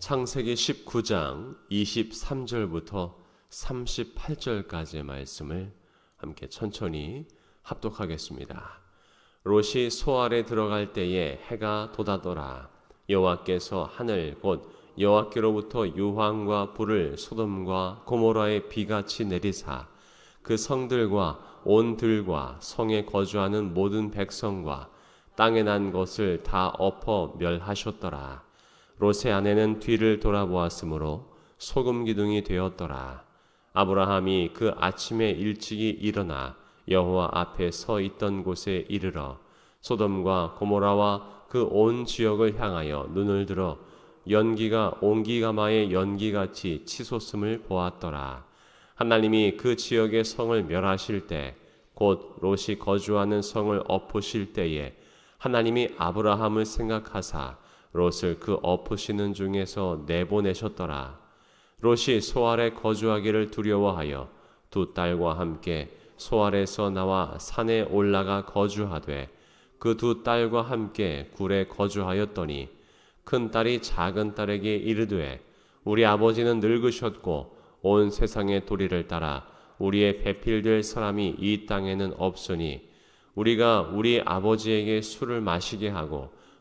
창세기 19장 23절부터 38절까지의 말씀을 함께 천천히 합독하겠습니다. 롯이 소알에 들어갈 때에 해가 돋아더라. 여호와께서 하늘 곧 여호와께로부터 유황과 불을 소돔과 고모라의 비같이 내리사 그 성들과 온 들과 성에 거주하는 모든 백성과 땅에 난 것을 다 엎어 멸하셨더라. 롯의 아내는 뒤를 돌아보았으므로 소금 기둥이 되었더라. 아브라함이 그 아침에 일찍이 일어나 여호와 앞에 서 있던 곳에 이르러 소돔과 고모라와 그 온 지역을 향하여 눈을 들어 연기가 온기가마의 연기같이 치솟음을 보았더라. 하나님이 그 지역의 성을 멸하실 때, 곧 롯이 거주하는 성을 엎으실 때에 하나님이 아브라함을 생각하사 롯을 그 엎으시는 중에서 내보내셨더라. 롯이 소알에 거주하기를 두려워하여 두 딸과 함께 소알에서 나와 산에 올라가 거주하되 그 두 딸과 함께 굴에 거주하였더니 큰 딸이 작은 딸에게 이르되 우리 아버지는 늙으셨고 온 세상의 도리를 따라 우리의 배필될 사람이 이 땅에는 없으니 우리가 우리 아버지에게 술을 마시게 하고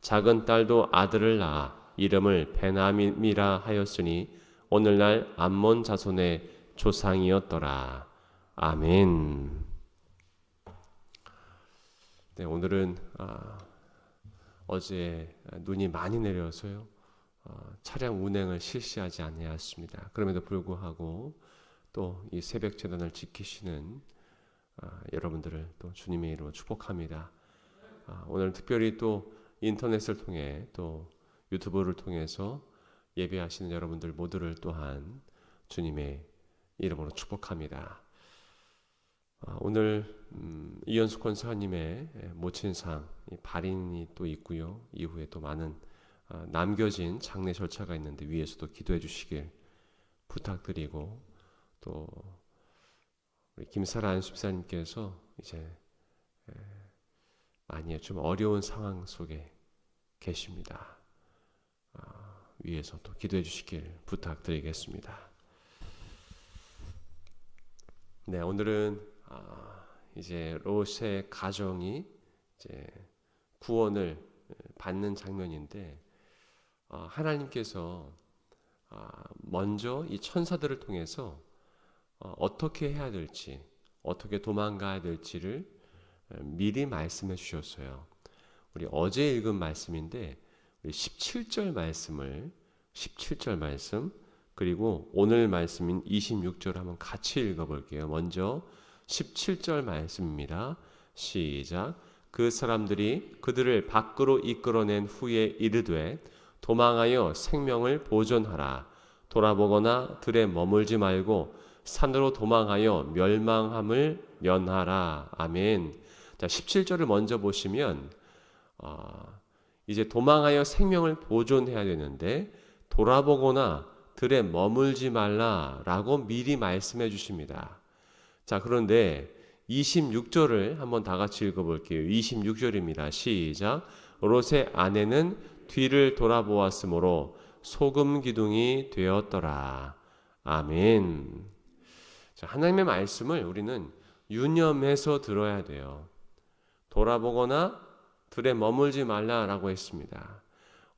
작은 딸도 아들을 낳아 이름을 베나민이라 하였으니 오늘날 암몬 자손의 조상이었더라. 아멘. 네, 오늘은 아, 어제 눈이 많이 내려서요. 어, 차량 운행을 실시하지 아니하였습니다. 그럼에도 불구하고 또 이 새벽 재단을 지키시는 아, 여러분들을 또 주님의 이름으로 축복합니다. 아, 오늘 특별히 또 인터넷을 통해 또 유튜브를 통해서 예배하시는 여러분들 모두를 또한 주님의 이름으로 축복합니다. 아, 오늘 음, 이연숙 권사님의 모친상 발인이 또 있고요. 이후에 또 많은 아, 남겨진 장례 절차가 있는데 위에서도 기도해 주시길 부탁드리고 또 우리 김사라 안수사님께서 이제 많이 좀 어려운 상황 속에 계십니다. 아, 위에서 또 기도해 주시길 부탁드리겠습니다. 네, 오늘은 아, 이제 롯의 가정이 이제 구원을 받는 장면인데 아, 하나님께서 아, 먼저 이 천사들을 통해서 어, 어떻게 해야 될지, 어떻게 도망가야 될지를 미리 말씀해 주셨어요. 우리 어제 읽은 말씀인데 17절 말씀을 17절 말씀 그리고 오늘 말씀인 26절 한번 같이 읽어 볼게요. 먼저 17절 말씀입니다. 시작. 그 사람들이 그들을 밖으로 이끌어낸 후에 이르되 도망하여 생명을 보존하라. 돌아보거나 들에 머물지 말고 산으로 도망하여 멸망함을 면하라. 아멘. 자, 17절을 먼저 보시면 어, 이제 도망하여 생명을 보존해야 되는데 돌아보거나 들에 머물지 말라라고 미리 말씀해 주십니다. 자, 그런데 26절을 한번 다 같이 읽어 볼게요. 26절입니다. 시작. 롯의 아내는 뒤를 돌아보았으므로 소금 기둥이 되었더라. 아멘. 자, 하나님의 말씀을 우리는 유념해서 들어야 돼요. 돌아보거나 들에 머물지 말라라고 했습니다.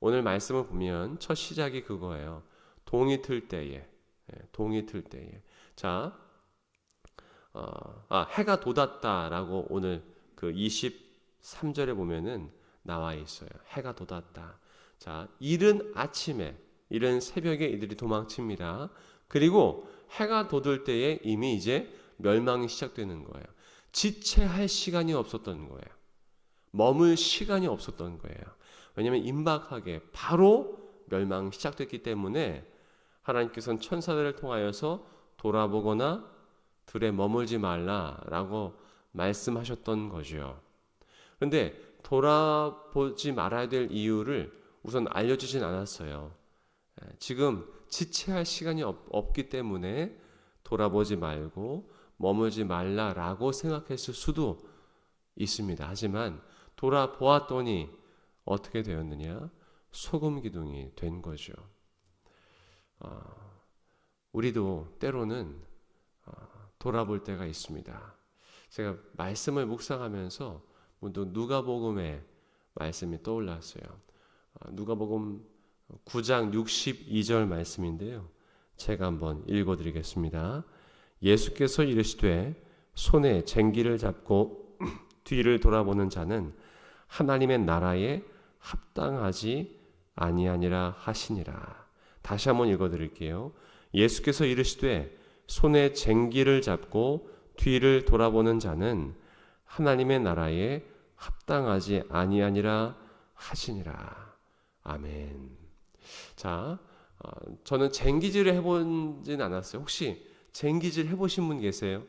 오늘 말씀을 보면 첫 시작이 그거예요. 동이 틀 때에 예, 동이 틀 때에 자 어, 아, 해가 돋았다라고 오늘 그 23절에 보면은 나와 있어요. 해가 돋았다. 자, 이른 아침에, 이른 새벽에 이들이 도망칩니다. 그리고 해가 돋을 때에 이미 이제 멸망이 시작되는 거예요. 지체할 시간이 없었던 거예요. 머물 시간이 없었던 거예요. 왜냐하면 임박하게 바로 멸망이 시작됐기 때문에 하나님께서는 천사들을 통하여서 돌아보거나 들에 머물지 말라라고 말씀하셨던 거죠. 그런데 돌아보지 말아야 될 이유를 우선 알려주진 않았어요. 예, 지금 지체할 시간이 없, 기 때문에 돌아보지 말고 머물지 말라라고 생각했을 수도 있습니다. 하지만 돌아보았더니 어떻게 되었느냐? 소금 기둥이 된 거죠. 어, 우리도 때로는 어, 돌아볼 때가 있습니다. 제가 말씀을 묵상하면서 문득 누가복음의 말씀이 떠올랐어요. 어, 누가복음 9장 62절 말씀인데요. 제가 한번 읽어드리겠습니다. 예수께서 이르시되 손에 쟁기를 잡고 뒤를 돌아보는 자는 하나님의 나라에 합당하지 아니하니라 하시니라. 다시 한번 읽어 드릴게요. 예수께서 이르시되 손에 쟁기를 잡고 뒤를 돌아보는 자는 하나님의 나라에 합당하지 아니하니라 하시니라. 아멘. 자, 어, 저는 쟁기질을 해보진 않았어요. 혹시 쟁기질 해보신 분 계세요?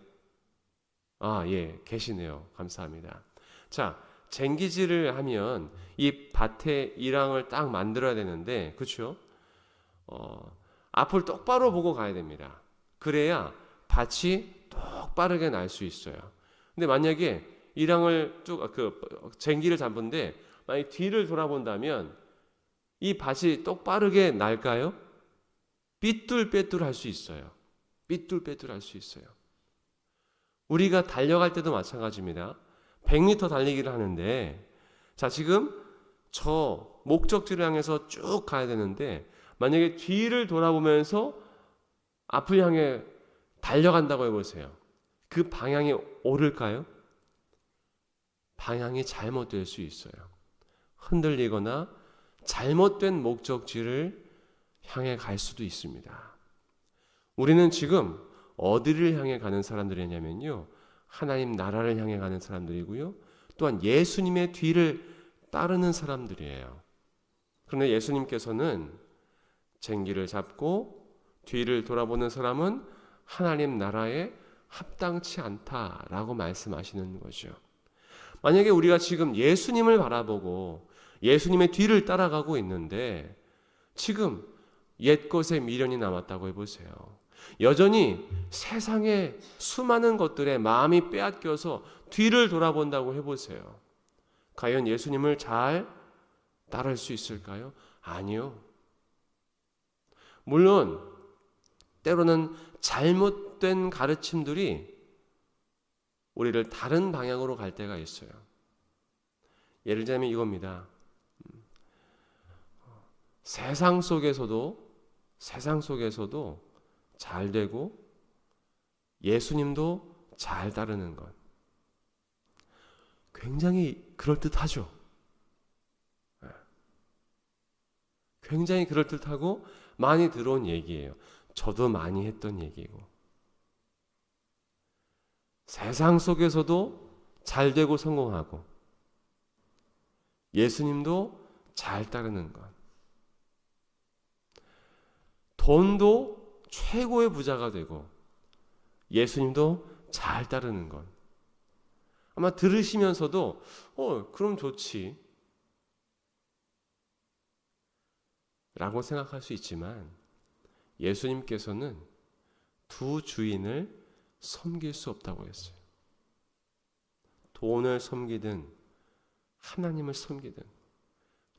아, 예, 계시네요. 감사합니다. 자, 쟁기질을 하면 이 밭에 이랑을 딱 만들어야 되는데, 그렇죠? 어, 앞을 똑바로 보고 가야 됩니다. 그래야 밭이 똑바르게 날 수 있어요. 근데 만약에 이랑을 쭉 그 쟁기를 잡은데 만약 뒤를 돌아본다면 이 밭이 똑바르게 날까요? 삐뚤빼뚤 할 수 있어요. 삐뚤빼뚤 할 수 있어요. 우리가 달려갈 때도 마찬가지입니다. 100m 달리기를 하는데 자 지금 저 목적지를 향해서 쭉 가야 되는데 만약에 뒤를 돌아보면서 앞을 향해 달려간다고 해보세요. 그 방향이 옳을까요? 방향이 잘못될 수 있어요. 흔들리거나 잘못된 목적지를 향해 갈 수도 있습니다. 우리는 지금 어디를 향해 가는 사람들이냐면요. 하나님 나라를 향해 가는 사람들이고요. 또한 예수님의 뒤를 따르는 사람들이에요. 그런데 예수님께서는 쟁기를 잡고 뒤를 돌아보는 사람은 하나님 나라에 합당치 않다라고 말씀하시는 거죠. 만약에 우리가 지금 예수님을 바라보고 예수님의 뒤를 따라가고 있는데 지금 옛것에 미련이 남았다고 해보세요. 여전히 세상의 수많은 것들에 마음이 빼앗겨서 뒤를 돌아본다고 해보세요. 과연 예수님을 잘 따를 수 있을까요? 아니요. 물론 때로는 잘못된 가르침들이 우리를 다른 방향으로 갈 때가 있어요. 예를 들면 이겁니다. 세상 속에서도 세상 속에서도 잘 되고 예수님도 잘 따르는 것. 굉장히 그럴듯하죠. 예. 굉장히 그럴듯하고 많이 들어온 얘기예요. 저도 많이 했던 얘기고. 세상 속에서도 잘 되고 성공하고 예수님도 잘 따르는 것. 돈도 최고의 부자가 되고 예수님도 잘 따르는 것. 아마 들으시면서도 어, 그럼 좋지. 라고 생각할 수 있지만 예수님께서는 두 주인을 섬길 수 없다고 했어요. 돈을 섬기든 하나님을 섬기든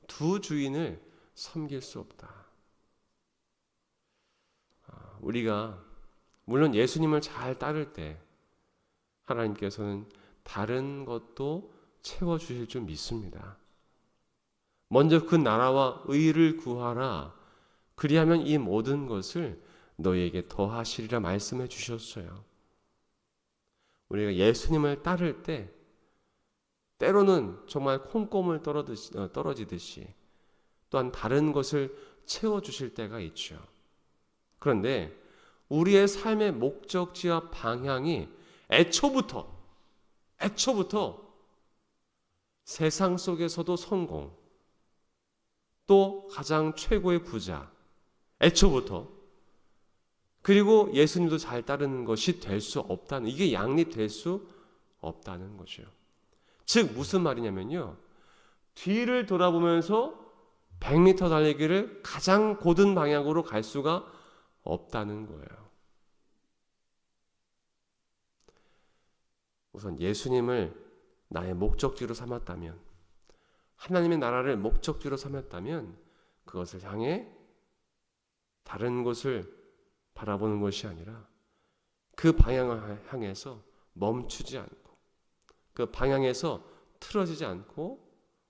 두 주인을 섬길 수 없다. 아, 우리가 물론 예수님을 잘 따를 때 하나님께서는 다른 것도 채워 주실 줄 믿습니다. 먼저 그 나라와 의를 구하라. 그리하면 이 모든 것을 너희에게 더하시리라 말씀해 주셨어요. 우리가 예수님을 따를 때 때로는 정말 콩고물 어, 떨어지듯이 또한 다른 것을 채워 주실 때가 있죠. 그런데 우리의 삶의 목적지와 방향이 애초부터 애초부터 세상 속에서도 성공 또 가장 최고의 부자 애초부터 그리고 예수님도 잘 따르는 것이 될 수 없다는 이게 양립될 수 없다는 거죠. 즉 무슨 말이냐면요. 뒤를 돌아보면서 100m 달리기를 가장 고든 방향으로 갈 수가 없다는 거예요. 우선 예수님을 나의 목적지로 삼았다면 하나님의 나라를 목적지로 삼았다면 그것을 향해 다른 곳을 바라보는 것이 아니라 그 방향을 향해서 멈추지 않고 그 방향에서 틀어지지 않고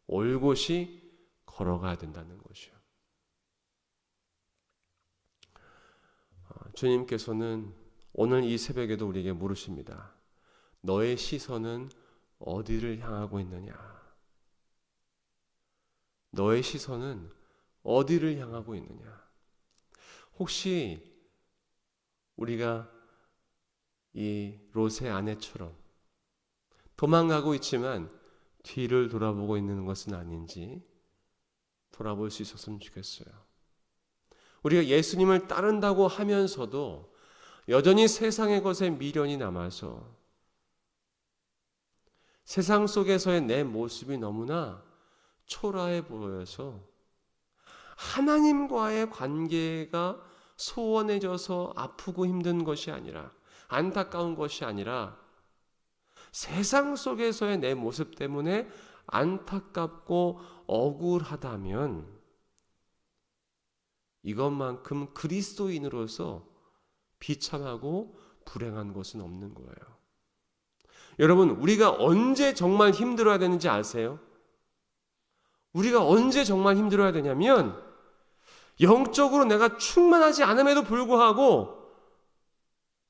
올곧이 걸어가야 된다는 것이요. 주님께서는 오늘 이 새벽에도 우리에게 물으십니다. 너의 시선은 어디를 향하고 있느냐? 너의 시선은 어디를 향하고 있느냐? 혹시 우리가 이 롯의 아내처럼 도망가고 있지만 뒤를 돌아보고 있는 것은 아닌지 돌아볼 수 있었으면 좋겠어요. 우리가 예수님을 따른다고 하면서도 여전히 세상의 것에 미련이 남아서 세상 속에서의 내 모습이 너무나 초라해 보여서 하나님과의 관계가 소원해져서 아프고 힘든 것이 아니라 안타까운 것이 아니라 세상 속에서의 내 모습 때문에 안타깝고 억울하다면 이것만큼 그리스도인으로서 비참하고 불행한 것은 없는 거예요. 여러분, 우리가 언제 정말 힘들어야 되는지 아세요? 우리가 언제 정말 힘들어야 되냐면 영적으로 내가 충만하지 않음에도 불구하고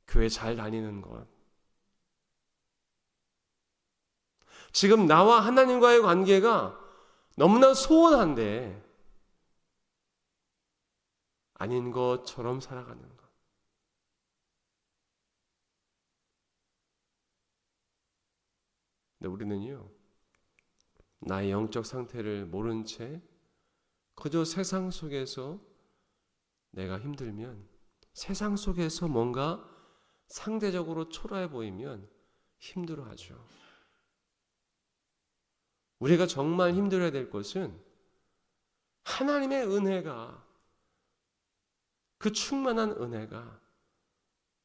교회 잘 다니는 것. 지금 나와 하나님과의 관계가 너무나 소원한데 아닌 것처럼 살아가는 것. 근데 우리는요, 나의 영적 상태를 모른 채 그저 세상 속에서 내가 힘들면 세상 속에서 뭔가 상대적으로 초라해 보이면 힘들어하죠. 우리가 정말 힘들어야 될 것은 하나님의 은혜가 그 충만한 은혜가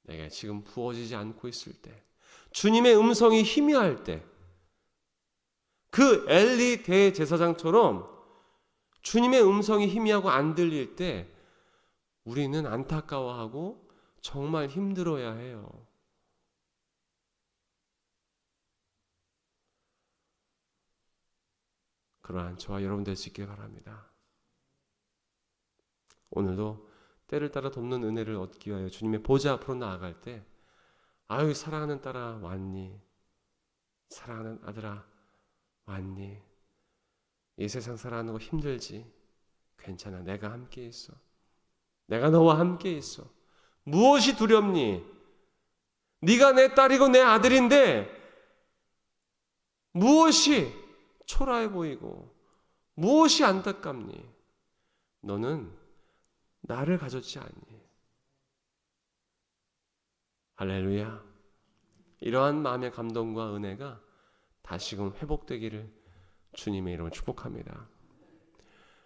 내게 지금 부어지지 않고 있을 때 주님의 음성이 희미할 때 그 엘리 대제사장처럼 주님의 음성이 희미하고 안 들릴 때 우리는 안타까워하고 정말 힘들어야 해요. 그러한 저와 여러분 될 수 있길 바랍니다. 오늘도 때를 따라 돕는 은혜를 얻기 위하여 주님의 보좌 앞으로 나아갈 때 아유 사랑하는 딸아 왔니? 사랑하는 아들아 왔니? 이 세상 살아가는 거 힘들지? 괜찮아. 내가 함께 있어. 내가 너와 함께 있어. 무엇이 두렵니? 네가 내 딸이고 내 아들인데 무엇이 초라해 보이고 무엇이 안타깝니? 너는 나를 가졌지 않니? 할렐루야. 이러한 마음의 감동과 은혜가 다시금 회복되기를 주님의 이름으로 축복합니다.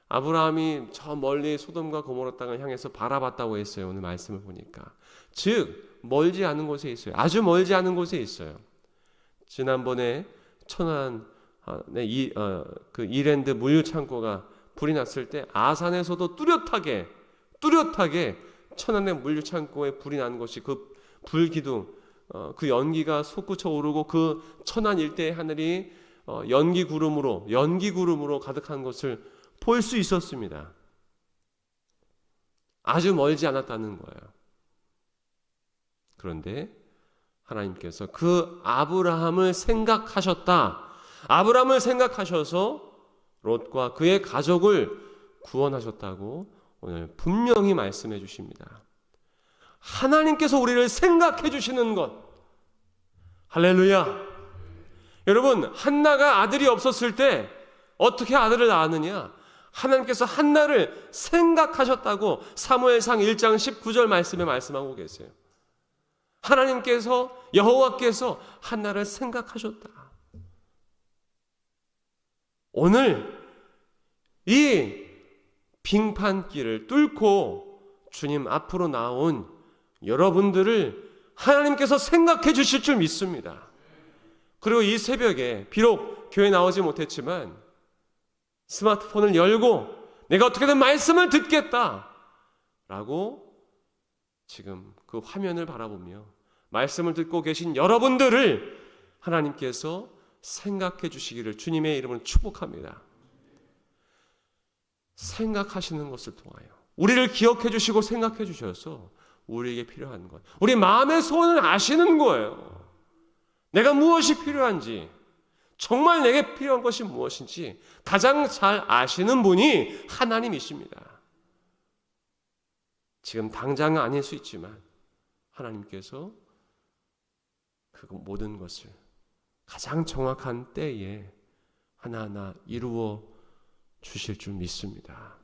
아브라함이 저 멀리 소돔과 고모라 땅을 향해서 바라봤다고 했어요. 오늘 말씀을 보니까. 즉 멀지 않은 곳에 있어요. 아주 멀지 않은 곳에 있어요. 지난번에 천안 아, 네, 이, 어, 그 이랜드 물류 창고가 불이 났을 때 아산에서도 뚜렷하게 뚜렷하게 천안의 물류 창고에 불이 난 것이 그 불기둥 어, 그 연기가 솟구쳐 오르고 그 천안 일대의 하늘이 어, 연기 구름으로 연기 구름으로 가득한 것을 볼 수 있었습니다. 아주 멀지 않았다는 거예요. 그런데 하나님께서 그 아브라함을 생각하셨다. 아브라함을 생각하셔서 롯과 그의 가족을 구원하셨다고 오늘 분명히 말씀해 주십니다. 하나님께서 우리를 생각해 주시는 것. 할렐루야. 여러분, 한나가 아들이 없었을 때 어떻게 아들을 낳았느냐? 하나님께서 한나를 생각하셨다고 사무엘상 1장 19절 말씀에 말씀하고 계세요. 하나님께서 여호와께서 한나를 생각하셨다. 오늘 이 빙판길을 뚫고 주님 앞으로 나온 여러분들을 하나님께서 생각해 주실 줄 믿습니다. 그리고 이 새벽에 비록 교회 나오지 못했지만 스마트폰을 열고 내가 어떻게든 말씀을 듣겠다. 라고 지금 그 화면을 바라보며 말씀을 듣고 계신 여러분들을 하나님께서 생각해 주시기를 주님의 이름으로 축복합니다. 생각하시는 것을 통하여 우리를 기억해 주시고 생각해 주셔서 우리에게 필요한 것. 우리 마음의 소원을 아시는 거예요. 내가 무엇이 필요한지, 정말 내게 필요한 것이 무엇인지 가장 잘 아시는 분이 하나님이십니다. 지금 당장은 아닐 수 있지만 하나님께서 그 모든 것을 가장 정확한 때에 하나하나 이루어 주실 줄 믿습니다.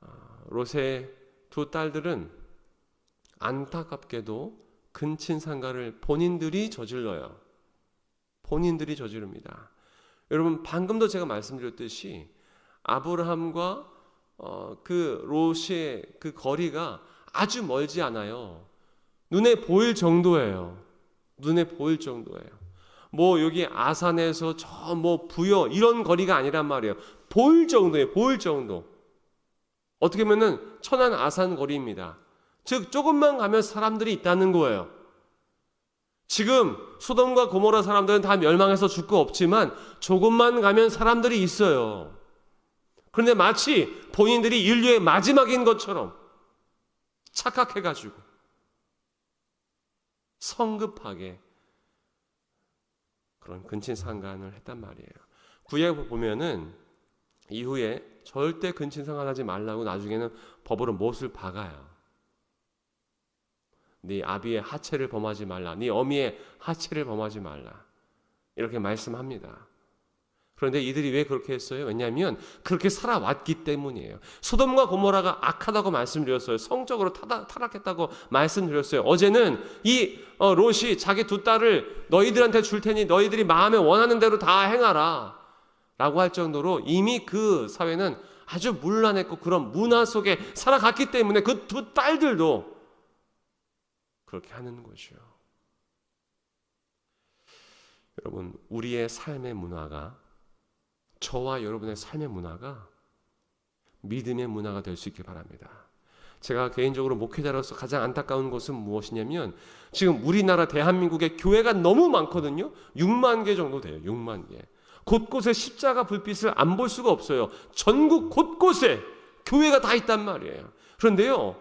아, 롯의 두 딸들은 안타깝게도 근친 상가를 본인들이 저질러요. 본인들이 저지릅니다. 여러분 방금도 제가 말씀드렸듯이 아브라함과 어, 그 롯의 그 거리가 아주 멀지 않아요. 눈에 보일 정도예요. 눈에 보일 정도예요. 뭐 여기 아산에서 저 뭐 부여 이런 거리가 아니란 말이에요. 보일 정도예요. 보일 정도. 어떻게 보면은 천안 아산 거리입니다. 즉 조금만 가면 사람들이 있다는 거예요. 지금 소돔과 고모라 사람들은 다 멸망해서 죽고 없지만 조금만 가면 사람들이 있어요. 그런데 마치 본인들이 인류의 마지막인 것처럼 착각해가지고 성급하게 그런 근친 상간을 했단 말이에요. 구약에 보면은 이후에 절대 근친 상간하지 말라고 나중에는 법으로 못을 박아요. 네 아비의 하체를 범하지 말라. 네 어미의 하체를 범하지 말라. 이렇게 말씀합니다. 그런데 이들이 왜 그렇게 했어요? 왜냐하면 그렇게 살아왔기 때문이에요. 소돔과 고모라가 악하다고 말씀드렸어요. 성적으로 타락했다고 말씀드렸어요. 어제는 이 어, 롯이 자기 두 딸을 너희들한테 줄 테니 너희들이 마음에 원하는 대로 다 행하라. 라고 할 정도로 이미 그 사회는 아주 문란했고 그런 문화 속에 살아갔기 때문에 그 두 딸들도 그렇게 하는 것이요. 여러분, 우리의 삶의 문화가 저와 여러분의 삶의 문화가 믿음의 문화가 될 수 있길 바랍니다. 제가 개인적으로 목회자로서 가장 안타까운 것은 무엇이냐면 지금 우리나라 대한민국에 교회가 너무 많거든요. 6만 개 정도 돼요. 6만 개. 곳곳에 십자가 불빛을 안 볼 수가 없어요. 전국 곳곳에 교회가 다 있단 말이에요. 그런데요.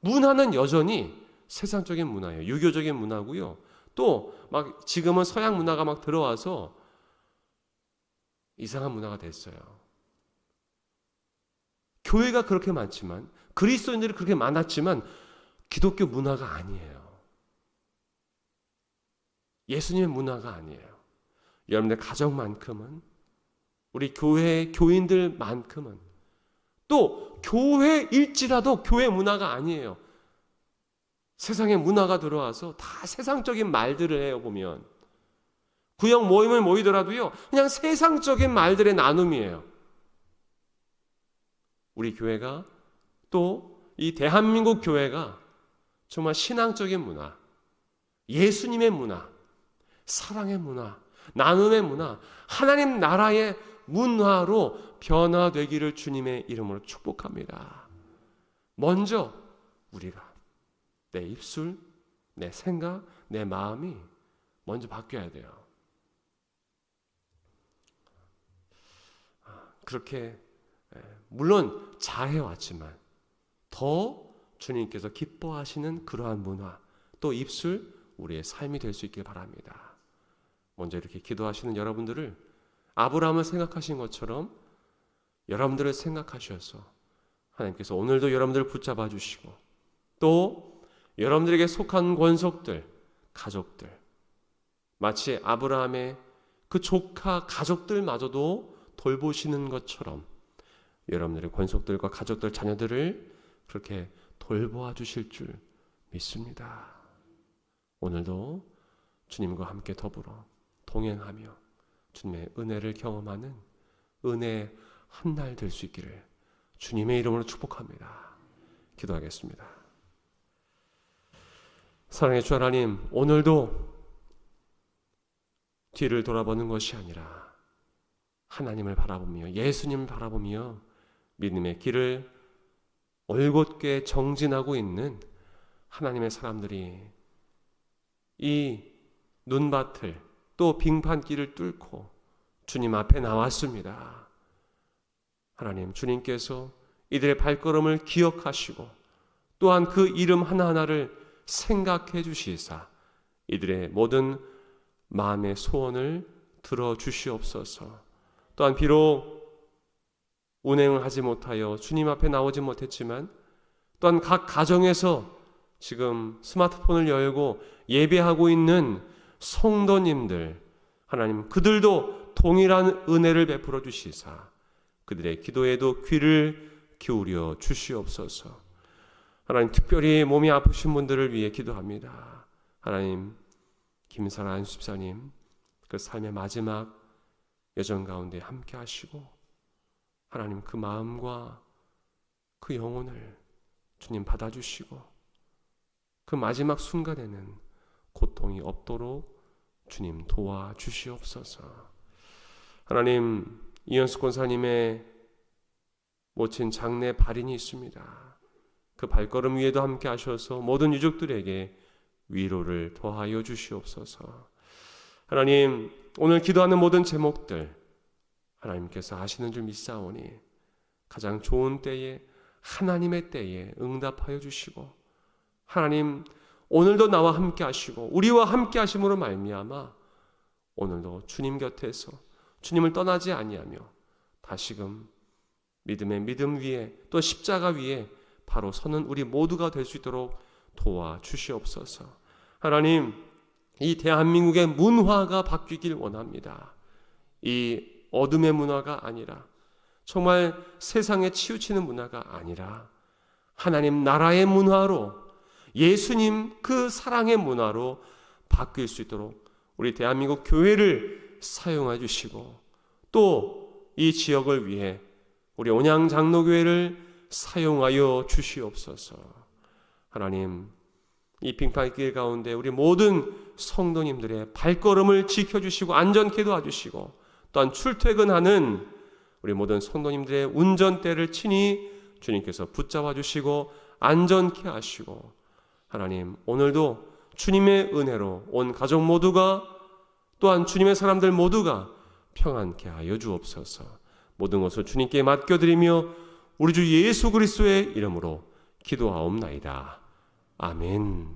문화는 여전히 세상적인 문화예요. 유교적인 문화고요. 또 막 지금은 서양 문화가 막 들어와서 이상한 문화가 됐어요. 교회가 그렇게 많지만 그리스도인들이 그렇게 많았지만 기독교 문화가 아니에요. 예수님의 문화가 아니에요. 여러분들 가정만큼은 우리 교회 교인들만큼은 또 교회일지라도 교회 문화가 아니에요. 세상의 문화가 들어와서 다 세상적인 말들을 해요 보면 구역 모임을 모이더라도요, 그냥 세상적인 말들의 나눔이에요. 우리 교회가 또 이 대한민국 교회가 정말 신앙적인 문화, 예수님의 문화, 사랑의 문화, 나눔의 문화, 하나님 나라의 문화로 변화되기를 주님의 이름으로 축복합니다. 먼저 우리가 내 입술, 내 생각, 내 마음이 먼저 바뀌어야 돼요. 그렇게 물론 잘해 왔지만 더 주님께서 기뻐하시는 그러한 문화, 또 입술 우리의 삶이 될 수 있길 바랍니다. 먼저 이렇게 기도하시는 여러분들을 아브라함을 생각하신 것처럼 여러분들을 생각하셔서 하나님께서 오늘도 여러분들을 붙잡아 주시고 또 여러분들에게 속한 권속들, 가족들 마치 아브라함의 그 조카 가족들마저도 돌보시는 것처럼 여러분들의 권속들과 가족들, 자녀들을 그렇게 돌보아 주실 줄 믿습니다. 오늘도 주님과 함께 더불어 동행하며 주님의 은혜를 경험하는 은혜 한 날 될 수 있기를 주님의 이름으로 축복합니다. 기도하겠습니다. 사랑의 주 하나님, 오늘도 뒤를 돌아보는 것이 아니라 하나님을 바라보며 예수님을 바라보며 믿음의 길을 올곧게 정진하고 있는 하나님의 사람들이 이 눈밭을 또 빙판길을 뚫고 주님 앞에 나왔습니다. 하나님, 주님께서 이들의 발걸음을 기억하시고 또한 그 이름 하나하나를 생각해 주시사 이들의 모든 마음의 소원을 들어 주시옵소서. 또한 비록 운행을 하지 못하여 주님 앞에 나오지 못했지만 또한 각 가정에서 지금 스마트폰을 열고 예배하고 있는 성도님들 하나님 그들도 동일한 은혜를 베풀어 주시사 그들의 기도에도 귀를 기울여 주시옵소서. 하나님 특별히 몸이 아프신 분들을 위해 기도합니다. 하나님 김사라 안수사님 그 삶의 마지막 여정 가운데 함께 하시고 하나님 그 마음과 그 영혼을 주님 받아주시고 그 마지막 순간에는 고통이 없도록 주님 도와주시옵소서. 하나님 이현수 권사님의 모친 장례 발인이 있습니다. 그 발걸음 위에도 함께 하셔서 모든 유족들에게 위로를 더하여 주시옵소서. 하나님 오늘 기도하는 모든 제목들 하나님께서 아시는 줄 믿사오니 가장 좋은 때에 하나님의 때에 응답하여 주시고 하나님 오늘도 나와 함께 하시고 우리와 함께 하심으로 말미암아 오늘도 주님 곁에서 주님을 떠나지 아니하며 다시금 믿음의 믿음 위에 또 십자가 위에 바로 서는 우리 모두가 될 수 있도록 도와 주시옵소서. 하나님 이 대한민국의 문화가 바뀌길 원합니다. 이 어둠의 문화가 아니라 정말 세상에 치우치는 문화가 아니라 하나님 나라의 문화로 예수님 그 사랑의 문화로 바뀔 수 있도록 우리 대한민국 교회를 사용해 주시고 또 이 지역을 위해 우리 온양 장로교회를 사용하여 주시옵소서. 하나님 이 빙판길 가운데 우리 모든 성도님들의 발걸음을 지켜주시고 안전케 도와주시고 또한 출퇴근하는 우리 모든 성도님들의 운전대를 친히 주님께서 붙잡아 주시고 안전케 하시고 하나님 오늘도 주님의 은혜로 온 가족 모두가 또한 주님의 사람들 모두가 평안케 하여 주옵소서. 모든 것을 주님께 맡겨드리며 우리 주 예수 그리스도의 이름으로 기도하옵나이다. 아멘.